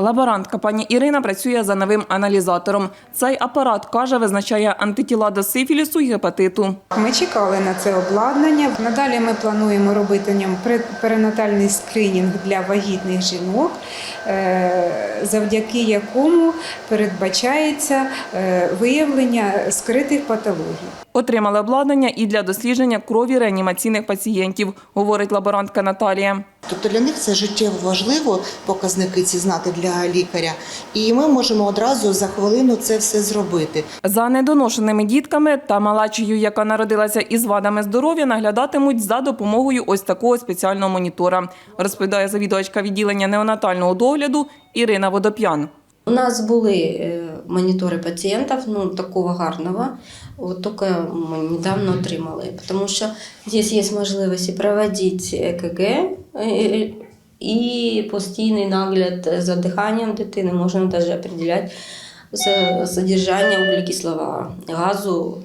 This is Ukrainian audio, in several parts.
Лаборантка пані Ірина працює за новим аналізатором. Цей апарат каже, визначає антитіла до сифілісу і гепатиту. Ми чекали на це обладнання. Надалі ми плануємо робити ньому перинатальний скринінг для вагітних жінок, е, завдяки якому передбачається е, виявлення скритих патологій. Отримали обладнання і для дослідження крові реанімаційних пацієнтів, говорить лаборантка Наталія. Тобто для них це життєво важливо показники ці знати для лікаря, і ми можемо одразу за хвилину це все зробити. За недоношеними дітками та малачею, яка народилася із вадами здоров'я, наглядатимуть за допомогою ось такого спеціального монітора, розповідає завідувачка відділення неонатального догляду Ірина Водоп'ян. У нас були монітори пацієнтів, ну такого гарного. Вот только мы недавно отримали, потому что здесь есть можливість проводити ЕКГ и і постійний нагляд за диханням дитини. Можна навіть определяти за- содержання вуглекислого газу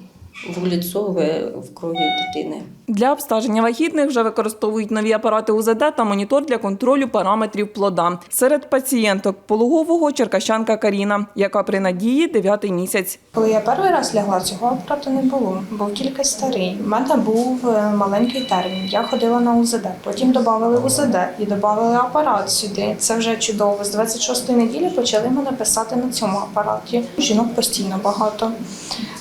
вуглецове в крові дитини. Для обстеження вагітних вже використовують нові апарати УЗД та монітор для контролю параметрів плода. Серед пацієнток пологового черкащанка Каріна, яка при надії дев'ятий місяць. Коли я перший раз лягла, цього апарату не було. Був тільки старий. У мене був е, маленький термін. Я ходила на УЗД. Потім додали УЗД і додали апарат сюди. Це вже чудово. З 26-ї неділі почали мене писати на цьому апараті. Жінок постійно багато.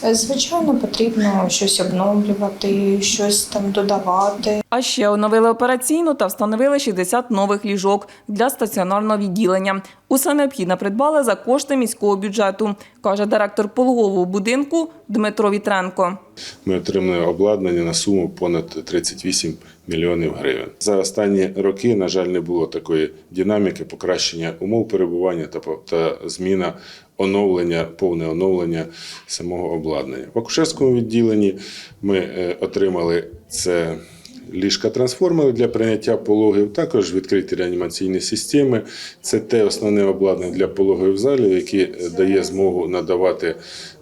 Е, Звичайно, потрібно щось обновлювати, щось там додавати. А ще оновили операційну та встановили 60 нових ліжок для стаціонарного відділення. Усе необхідне придбали за кошти міського бюджету, каже директор пологового будинку Дмитро Вітренко. Ми отримали обладнання на суму понад 38 мільйонів гривень. За останні роки, на жаль, не було такої динаміки покращення умов перебування та, зміна оновлення, повне оновлення самого обладнання. В акушерському відділенні ми е, отримали це. Ліжка трансформери для прийняття пологів, також відкриті реанімаційні системи. Це те основне обладнання для пологових залів, яке дає змогу надавати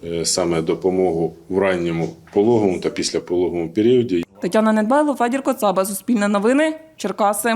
е, саме допомогу в ранньому пологовому та післяпологовому періоді. Тетяна Недбайло, Федір Коцаба, Суспільне новини, Черкаси.